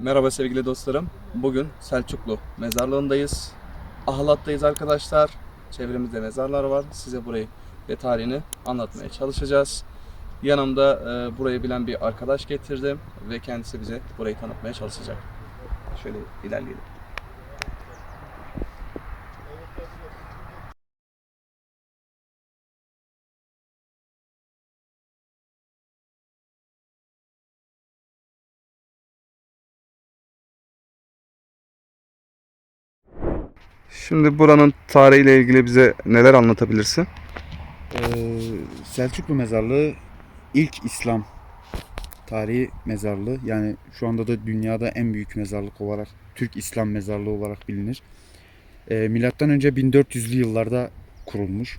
Merhaba sevgili dostlarım. Bugün Selçuklu mezarlığındayız. Ahlat'tayız arkadaşlar. Çevremizde mezarlar var. Size burayı ve tarihini anlatmaya çalışacağız. Yanımda e, burayı bilen bir arkadaş getirdim ve kendisi bize burayı tanıtmaya çalışacak. Şöyle ilerleyelim. Şimdi buranın tarihiyle ilgili bize neler anlatabilirsin? Ee, Selçuklu Mezarlığı ilk İslam tarihi mezarlığı. Yani şu anda da dünyada en büyük mezarlık olarak Türk İslam mezarlığı olarak bilinir. Ee, Milattan önce 1400'lü yıllarda kurulmuş.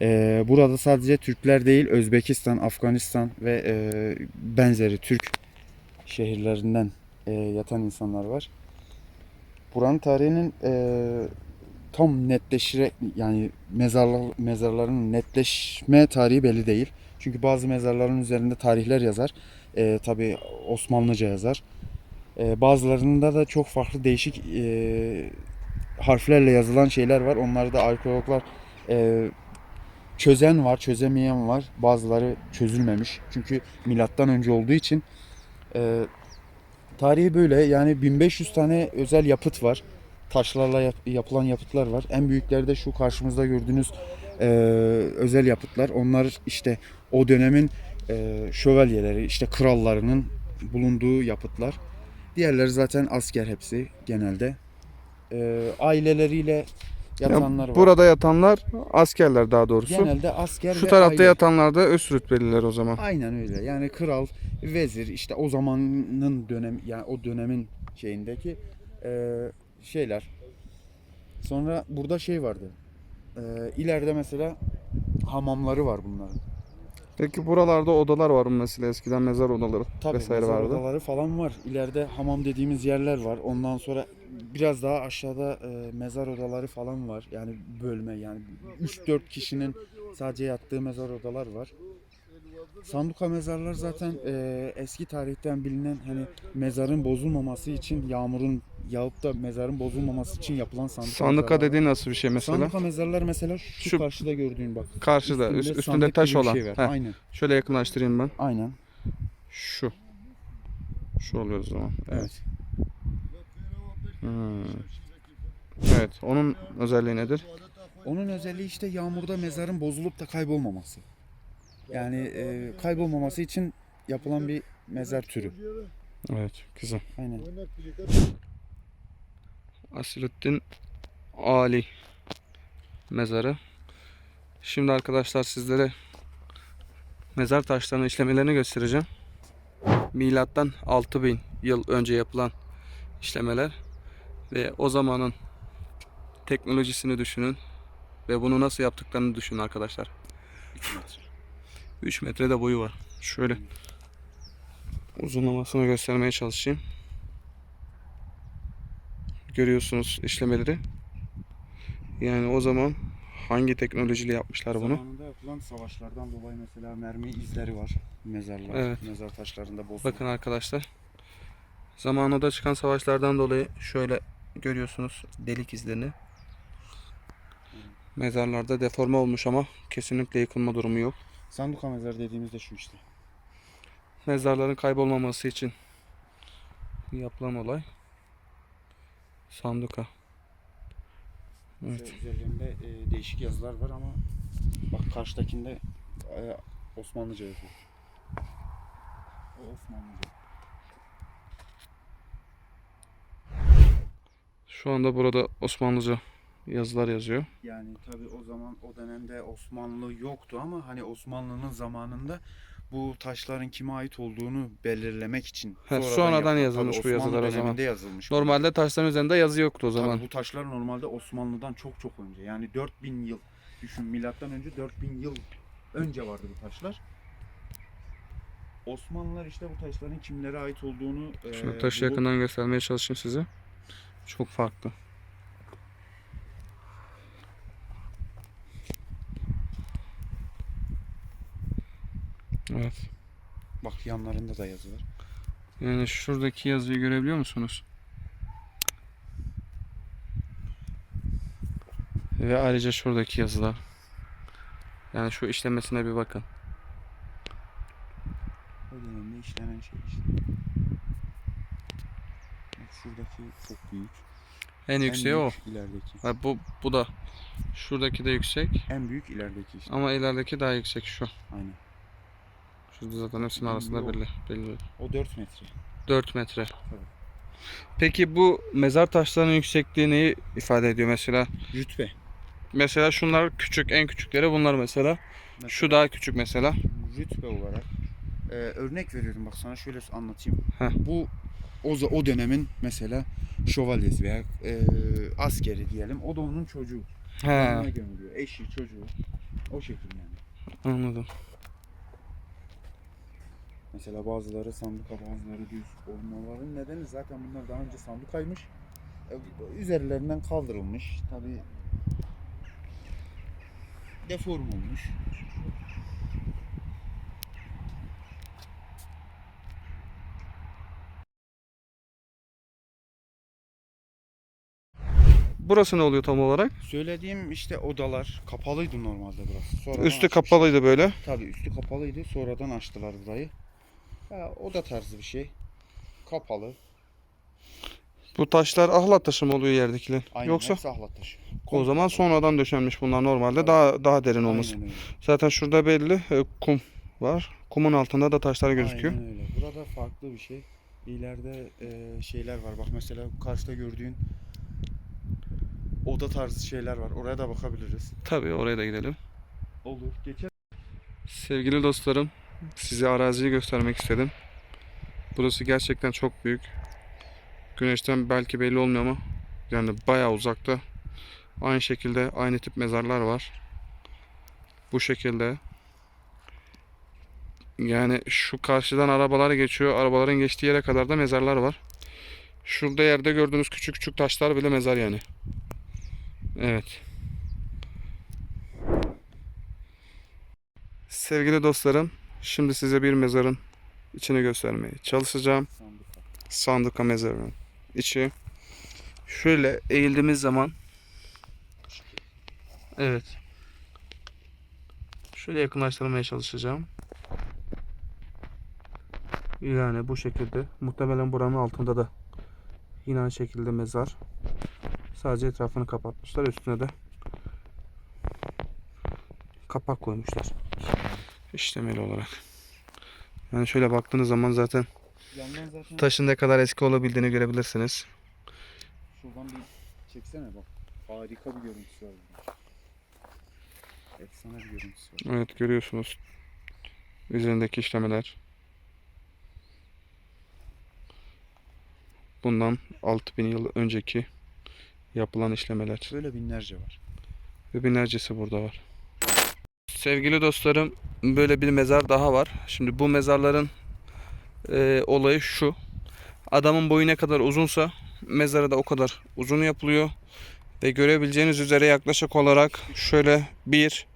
Ee, burada sadece Türkler değil Özbekistan, Afganistan ve e, benzeri Türk şehirlerinden e, yatan insanlar var. Buranın tarihinin e, tam netleşire yani mezarlar mezarların netleşme tarihi belli değil. Çünkü bazı mezarların üzerinde tarihler yazar. Ee, Tabi Osmanlıca yazar. Ee, bazılarında da çok farklı değişik e, harflerle yazılan şeyler var. Onları da arkeologlar e, çözen var, çözemeyen var. Bazıları çözülmemiş. Çünkü milattan önce olduğu için e, tarihi böyle. Yani 1500 tane özel yapıt var taşlarla yap- yapılan yapıtlar var. En büyükleri de şu karşımızda gördüğünüz e, özel yapıtlar. Onlar işte o dönemin e, şövalyeleri, işte krallarının bulunduğu yapıtlar. Diğerleri zaten asker hepsi genelde. E, aileleriyle yatanlar var. Burada yatanlar askerler daha doğrusu. Genelde asker Şu ve tarafta aile. yatanlar da üst rütbeliler o zaman. Aynen öyle. Yani kral, vezir işte o zamanın dönem yani o dönemin şeyindeki e, şeyler. Sonra burada şey vardı. E, ileride mesela hamamları var bunların. Peki buralarda odalar var mı mesela eskiden mezar odaları Tabii vesaire mezar vardı. odaları falan var. İleride hamam dediğimiz yerler var. Ondan sonra biraz daha aşağıda e, mezar odaları falan var. Yani bölme yani 3-4 kişinin sadece yattığı mezar odalar var. Sanduka mezarlar zaten e, eski tarihten bilinen hani mezarın bozulmaması için yağmurun yağıp da mezarın bozulmaması için yapılan sanduka Sandıka mezarlar dediğin nasıl bir şey mesela? Sanduka mezarlar mesela şu, Şu karşıda gördüğün bak. Karşıda, üst- üstünde sandık taş olan. şey var. Heh, Aynen. Şöyle yakınlaştırayım ben. Aynen. Şu. Şu oluyor o zaman. Evet. Hmm. Evet. Onun özelliği nedir? Onun özelliği işte yağmurda mezarın bozulup da kaybolmaması. Yani e, kaybolmaması için yapılan bir mezar türü. Evet. Güzel. Aynen. Asiruddin Ali mezarı. Şimdi arkadaşlar sizlere mezar taşlarının işlemelerini göstereceğim. Milattan 6000 yıl önce yapılan işlemeler ve o zamanın teknolojisini düşünün ve bunu nasıl yaptıklarını düşünün arkadaşlar. 3 metre de boyu var. Şöyle uzunlamasını göstermeye çalışayım. Görüyorsunuz işlemeleri. Yani o zaman hangi teknolojiyle yapmışlar bunu? Zamanında yapılan savaşlardan dolayı mesela mermi izleri var. Mezarlar, Evet. mezar taşlarında bozulma. Bakın arkadaşlar. Zamanında çıkan savaşlardan dolayı şöyle görüyorsunuz delik izlerini. Mezarlarda deforme olmuş ama kesinlikle yıkılma durumu yok. Sanduka mezar dediğimizde şu işte. Mezarların kaybolmaması için yapılan olay sanduka. Evet. Üzerlerinde e, değişik yazılar var ama bak karşıdakinde e, Osmanlıca yazıyor. O Osmanlıca. Şu anda burada Osmanlıca yazılar yazıyor. Yani tabi o zaman o dönemde Osmanlı yoktu ama hani Osmanlı'nın zamanında bu taşların kime ait olduğunu belirlemek için He, sonradan yapılan- yazılmış tabii bu yazılar o zaman. yazılmış. bu. Normalde taşların üzerinde yazı yoktu o Tabii zaman. bu taşlar normalde Osmanlı'dan çok çok önce. Yani 4000 yıl düşün milattan önce 4000 yıl önce vardı bu taşlar. Osmanlılar işte bu taşların kimlere ait olduğunu Şöyle e, taşı bulup- yakından göstermeye çalışayım size. Çok farklı. Evet. Bak yanlarında da yazı var. Yani şuradaki yazıyı görebiliyor musunuz? Ve ayrıca şuradaki yazılar. Yani şu işlemesine bir bakın. O dönemde işlenen şey işte. Bak şuradaki çok büyük. En yükseği o. büyük ilerideki. Ha, bu bu da şuradaki de yüksek En büyük ilerideki işte. ama ilerideki daha yüksek şu. Aynen. Şurada zaten hepsinin arasında belli. belli. O 4 metre. 4 metre. Peki bu mezar taşlarının yüksekliği neyi ifade ediyor mesela? Rütbe. Mesela şunlar küçük, en küçükleri bunlar mesela. Şu daha küçük mesela. rütbe olarak e, örnek veriyorum bak sana şöyle anlatayım. Heh. Bu o, o dönemin mesela şövalyesi veya e, askeri diyelim. O da onun çocuğu. He, Yanına gömülüyor. Eşi, çocuğu. O şekil yani. anladım. Mesela bazıları sanduka bazıları düz olmaların nedeni zaten bunlar daha önce sandukaymış. E, üzerlerinden kaldırılmış. Tabi deform olmuş. Burası ne oluyor tam olarak? Söylediğim işte odalar kapalıydı normalde burası. Sonradan Üstü açmışlar. kapalıydı böyle. Tabii üstü kapalıydı. Sonradan açtılar burayı. Ya, oda tarzı bir şey. Kapalı. Bu taşlar ahlat taşı mı oluyor yerdekiler? Aynen Yoksa hepsi ahlat taşı. o zaman sonradan döşenmiş bunlar normalde daha daha derin olması. Aynen öyle. Zaten şurada belli e, kum var. Kumun altında da taşlar gözüküyor. Aynen öyle. Burada farklı bir şey. İleride e, şeyler var. Bak mesela karşıda gördüğün oda tarzı şeyler var. Oraya da bakabiliriz. Tabii oraya da gidelim. Olur. Geçer. Sevgili dostlarım, size araziyi göstermek istedim. Burası gerçekten çok büyük. Güneşten belki belli olmuyor ama yani bayağı uzakta. Aynı şekilde aynı tip mezarlar var. Bu şekilde. Yani şu karşıdan arabalar geçiyor. Arabaların geçtiği yere kadar da mezarlar var. Şurada yerde gördüğünüz küçük küçük taşlar bile mezar yani. Evet. Sevgili dostlarım, şimdi size bir mezarın içini göstermeye çalışacağım. Sanduka. Sanduka mezarının içi. Şöyle eğildiğimiz zaman Evet. Şöyle yakınlaştırmaya çalışacağım. Yani bu şekilde. Muhtemelen buranın altında da yine aynı şekilde mezar. Sadece etrafını kapatmışlar. Üstüne de kapak koymuşlar. İşlemeli olarak. Yani şöyle baktığınız zaman zaten Yandan zaten taşın ne kadar eski olabildiğini görebilirsiniz. şuradan bir çeksene bak. Harika bir görüntüsü var burada. Efsane bir görüntüsü var. Evet görüyorsunuz. Üzerindeki işlemeler. Bundan 6000 yıl önceki yapılan işlemeler. Böyle binlerce var. Ve binlercesi burada var. Sevgili dostlarım böyle bir mezar daha var. Şimdi bu mezarların e, olayı şu. Adamın boyu ne kadar uzunsa mezarı da o kadar uzun yapılıyor. Ve görebileceğiniz üzere yaklaşık olarak şöyle 1,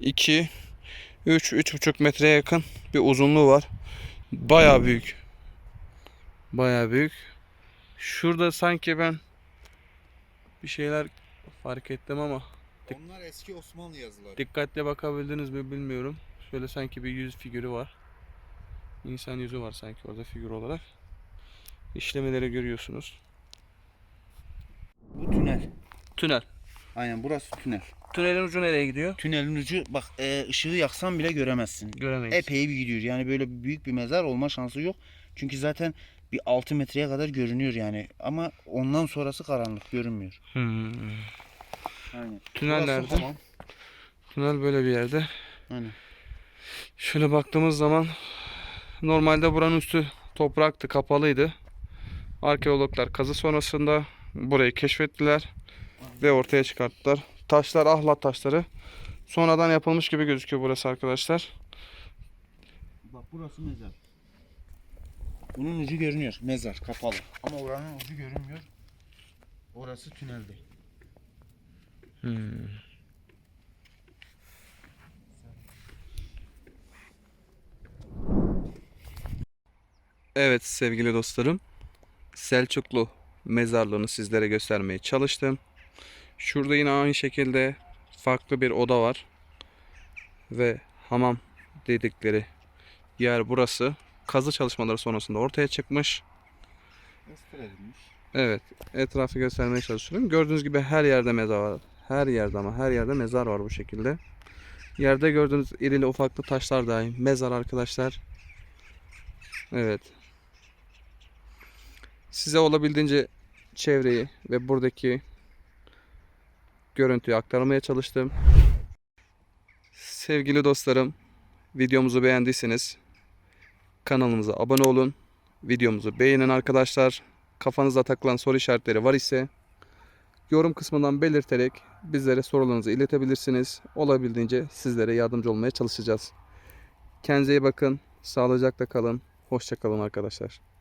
2, 3, 3,5 metreye yakın bir uzunluğu var. Baya büyük. Baya büyük. Şurada sanki ben bir şeyler fark ettim ama Onlar eski Osmanlı yazıları. Dikkatle bakabildiniz mi bilmiyorum. Şöyle sanki bir yüz figürü var. İnsan yüzü var sanki orada figür olarak. İşlemeleri görüyorsunuz. Bu tünel. Tünel. Aynen burası tünel. Tünelin ucu nereye gidiyor? Tünelin ucu bak e, ışığı yaksan bile göremezsin. Göremeyiz. Epey bir gidiyor. Yani böyle büyük bir mezar olma şansı yok. Çünkü zaten bir 6 metreye kadar görünüyor yani. Ama ondan sonrası karanlık görünmüyor. Hmm. Aynen. Tünel Burası nerede? hamam. Tünel böyle bir yerde. Aynen. Şöyle baktığımız zaman normalde buranın üstü topraktı, kapalıydı. Arkeologlar kazı sonrasında burayı keşfettiler ve ortaya çıkarttılar. Taşlar ahlat taşları. Sonradan yapılmış gibi gözüküyor burası arkadaşlar. Bak burası mezar. Bunun ucu görünüyor. Mezar kapalı. Ama oranın ucu görünmüyor. Orası tünelde. Hmm. Evet sevgili dostlarım. Selçuklu mezarlığını sizlere göstermeye çalıştım. Şurada yine aynı şekilde farklı bir oda var. Ve hamam dedikleri yer burası. Kazı çalışmaları sonrasında ortaya çıkmış. Evet, etrafı göstermeye çalışıyorum. Gördüğünüz gibi her yerde mezar var. Her yerde ama her yerde mezar var bu şekilde. Yerde gördüğünüz irili ufaklı taşlar dahi mezar arkadaşlar. Evet. Size olabildiğince çevreyi ve buradaki görüntüyü aktarmaya çalıştım. Sevgili dostlarım, videomuzu beğendiyseniz kanalımıza abone olun. Videomuzu beğenin arkadaşlar. Kafanıza takılan soru işaretleri var ise yorum kısmından belirterek bizlere sorularınızı iletebilirsiniz. Olabildiğince sizlere yardımcı olmaya çalışacağız. Kendinize iyi bakın. Sağlıcakla kalın. Hoşça kalın arkadaşlar.